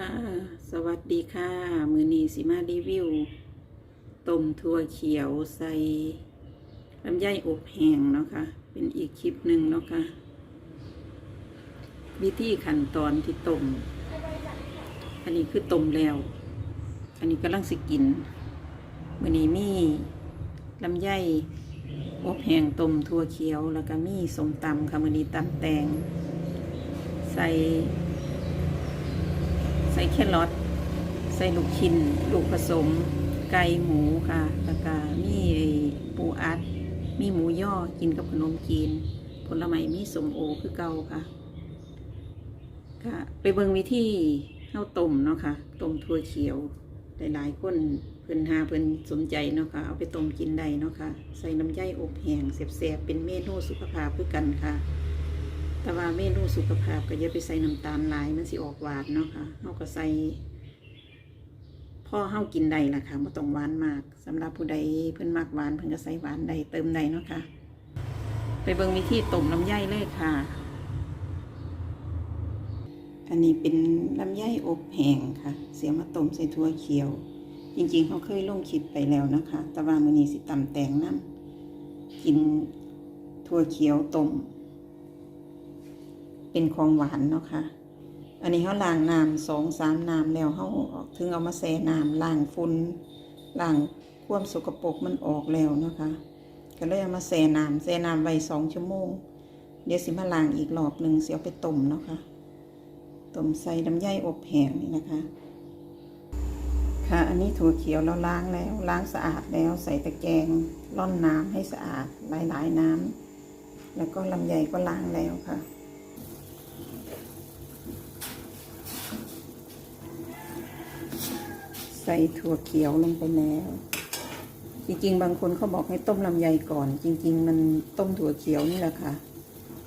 ค่ะ สวัสดีค่ะ มือนีสิมารีวิวต้มถั่วเขียวใส่ลำไยอบแห้งเนาะค่ะ เป็นอีกคลิปหนึ่งเนาะค่ะ วิธีขั้นตอนที่ต้ม อันนี้คือต้มแล้ว อันนี้กำลังสิกิน มือนีมีลำไยอบแห้งต้มถั่วเขียว แล้วก็มีสมตำค่ะมือนีตำแตง ใส่ ใส่แครอทใส่ลูกชิ้นลูกผสม ไก่หมูค่ะแล้วก็มีไอปูอัด มีหมูย่อกินกับขนมจีน ผลไม้มีสมโอคือเก่าค่ะค่ะ ไปเบิ่งวิธีเข้าต้มเนาะค่ะต้มถั่วเขียวหลายๆคนเพิ่นหาเพิ่นสนใจเนาะค่ะเอาไปต้มกินได้เนาะค่ะใส่น้ำใยอบแห้งแซ่บๆเป็นเมนูสุขภาพคือกันค่ะ แต่ว่าเมนูสุขภาพก็อย่าไปใส่น้ำตาลหลายมันสิออกหวานเนาะค่ะเฮาก็ใส่พ่อเฮากินได้ล่ะค่ะบ่ต้องหวานมากสำหรับผู้ใดเพิ่นมักหวานเพิ่นก็ใส่หวานได้เติมได้เนาะค่ะ ไปเบิ่งวิธีต้มลำไยเลยค่ะ อันนี้เป็นลำไยอบแห้งค่ะ เสียมาต้มใส่ถั่วเขียว จริงๆเขาเคยลงคลิปไปแล้วนะคะ แต่ว่ามื้อนี้สิตำแตงน้ำกินถั่วเขียวต้ม เป็นของหวานเนาะค่ะ อันนี้เขาล้างน้ำสองสามน้ำแล้วเขาถึงเอามาแช่น้ำล้างฝุ่นล้างความสกปรกมันออกแล้วเนาะคะ ก็เลยเอามาแช่น้ำแช่น้ำไว้สองชั่วโมง เดี๋ยวสิมาล้างอีกรอบหนึ่งเสียไปต้มเนาะค่ะต้มใส่น้ำใยอบแห้งนี่นะคะ ค่ะ อันนี้ถั่วเขียวเราล้างแล้วล้างสะอาดแล้วใส่ตะแกรงร่อนน้ำให้สะอาดหลายๆน้ำแล้วก็ลำไยก็ล้างแล้วค่ะ ใส่ถั่วเขียวลงไปแล้ว จริงๆ บางคนเขาบอกให้ต้มลำไยก่อน จริง ๆ มันต้มถั่วเขียวนี่แหละค่ะ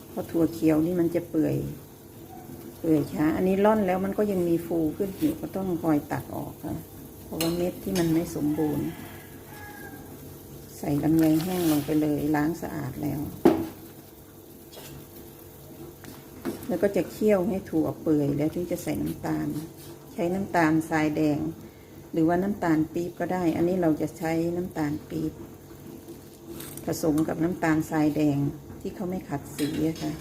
เพราะถั่วเขียวนี่มันจะเปื่อย เปื่อยช้า อันนี้ร่อนแล้วมันก็ยังมีฟูขึ้นอยู่ก็ต้องคอยตักออกค่ะ เพราะว่าเม็ดที่มันไม่สมบูรณ์ ใส่ลำไยแห้งลงไปเลยล้างสะอาดแล้ว แล้วก็จะเคี่ยวให้ถั่วเปื่อยแล้วถึงจะใส่น้ำตาล ใช้น้ำตาลทรายแดง หรือว่าน้ำตาลปี๊บก็ได้ อันนี้เราจะใช้น้ำตาลปี๊บผสมกับน้ำตาลทรายแดงที่เขาไม่ขัดสีะค่ะ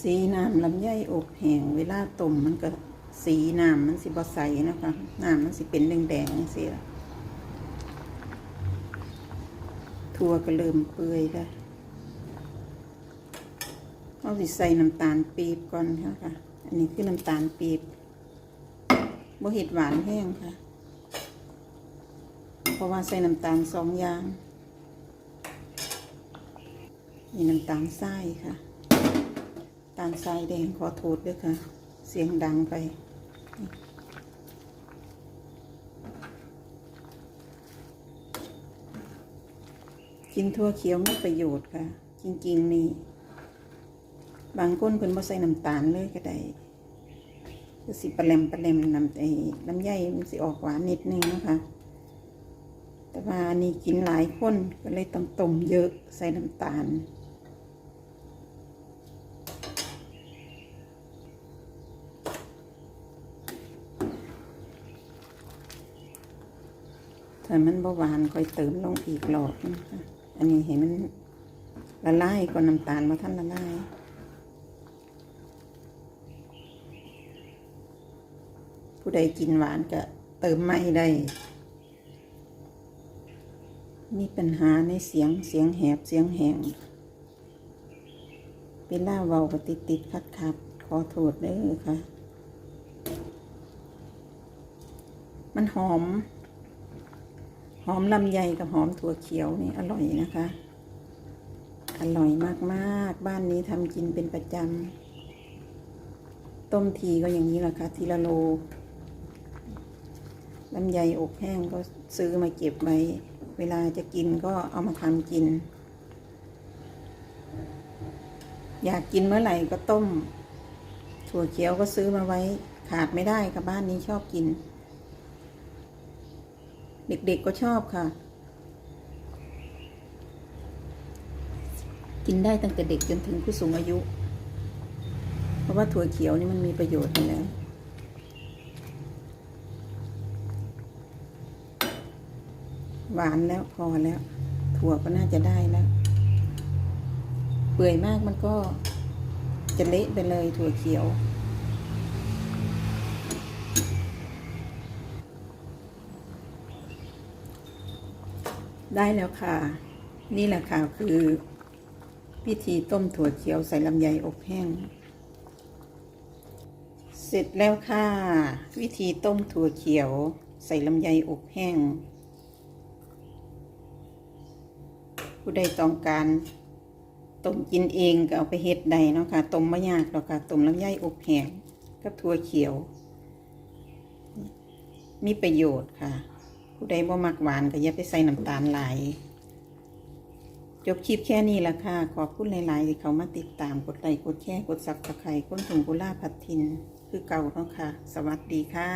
สีน้ำลำไยอบแห้งเวลาต้มมันก็สีน้ำมันสิบใสนะคะน้ำมันสิเป็นแดงๆเสียทั่วก็เริ่มเปื่อยแล้วเอาสิใส่น้ำตาลปี๊บก่อนค่ะค่ะ อันนี้คือน้ำตาลปี๊บบ่เห็ดหวานแห้งค่ะ เพราะว่าใส่น้ำตาลสองอย่างมีน้ำตาลทรายค่ะตาลทรายแดงขอโทษด้วยค่ะ เสียงดังไปกินทั่วเขียวมีประโยชน์ค่ะ จริง ๆ นี่ บางคนเพิ่นบ่ใส่น้ำตาลเลยก็ได้คือสิปลาแหลมปลาแหลมน้ำไอ้น้ำใยมันสิออกหวานนิดนึงนะคะแต่ว่านนี้กินหลายคนก็เลยต้องต้มเยอะใส่น้ำตาล ถ้ามันบ่หวานค่อยเติมลงอีกหลอดนะคะอันนี้เห็นมันละลายก็น้ำตาลมาท่านละลาย ผู้ใดกินหวานก็เติมไม่ได้ มีปัญหาในเสียงเสียงแหบเสียงแหงเป็นล่าเว้าก็ติดติดขัดขัดขอโทษเด้อค่ะ มันหอม หอมลำไยกับหอมถั่วเขียวนี่อร่อยนะคะ อร่อยมากๆ บ้านนี้ทำกินเป็นประจำ ต้มทีก็อย่างนี้แหละค่ะทีละโล ลำไยอบแห้งก็ซื้อมาเก็บไว้ เวลาจะกินก็เอามาทำกิน อยากกินเมื่อไหร่ก็ต้ม ถั่วเขียวก็ซื้อมาไว้ ขาดไม่ได้ค่ะบ้านนี้ชอบกิน เด็กๆก็ชอบค่ะ กินได้ตั้งแต่เด็กจนถึงผู้สูงอายุ เพราะว่าถั่วเขียวนี่มันมีประโยชน์อยู่แล้ว หวานแล้วพอแล้ว ถั่วก็น่าจะได้แล้ว เปื่อยมากมันก็จะเละไปเลยถั่วเขียว ได้แล้วค่ะ นี่แหละค่ะคือวิธีต้มถั่วเขียวใส่ลำไยอบแห้ง เสร็จแล้วค่ะ วิธีต้มถั่วเขียวใส่ลำไยอบแห้ง ผู้ใดต้องการต้มกินเองก็เอาไปเฮ็ดใดเนาะค่ะต้มไม่ยากหรอกค่ะต้มลำไยอบแห้งกับถั่วเขียว มีประโยชน์ค่ะ ผู้ใดบ่มักหวานก็อย่าไปใส่น้ำตาลหลายจบคลิปแค่นี้ละค่ะ ขอบคุณหลาย ๆ ที่เขามาติดตามกดไลค์กดแชร์กดซับสไครต์ก้นถุงกุล่าพัดทิน คือเก่าเนาะค่ะ สวัสดีค่ะ